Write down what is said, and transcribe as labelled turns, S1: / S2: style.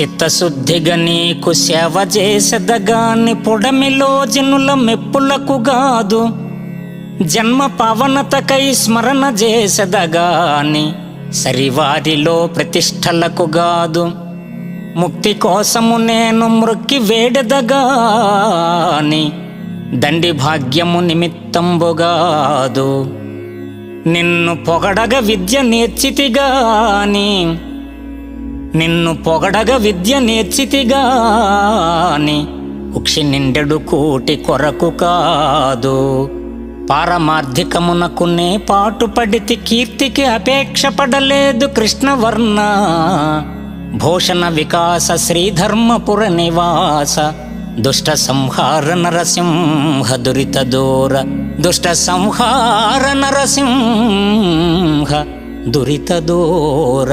S1: చిత్తశుద్ధిగా నీకు సేవ చేసెదగాని పొడమిలో జనుల మెప్పులకు గాదు. జన్మ పవనతకై స్మరణ చేసెదగాని సరివారిలో ప్రతిష్టలకు గాదు. ముక్తి కోసము నేను మృక్కి వేడెదగాని దండి భాగ్యము నిమిత్తంబుగాదు నిన్ను పొగడగ విద్య నేర్చితిగాని నిన్ను పొగడగ విద్య నేర్చితిగాని ఉక్షి నిండెడు కోటి కొరకు కాదు. పారమార్థికమునకునే పాటుపడితి కీర్తికి అపేక్ష పడలేదు కృష్ణవర్ణ. భూషణ వికాస శ్రీధర్మపుర నివాస దుష్ట సంహార నరసింహ దురిత దూర దుష్ట సంహార నరసింహ దురిత దూర.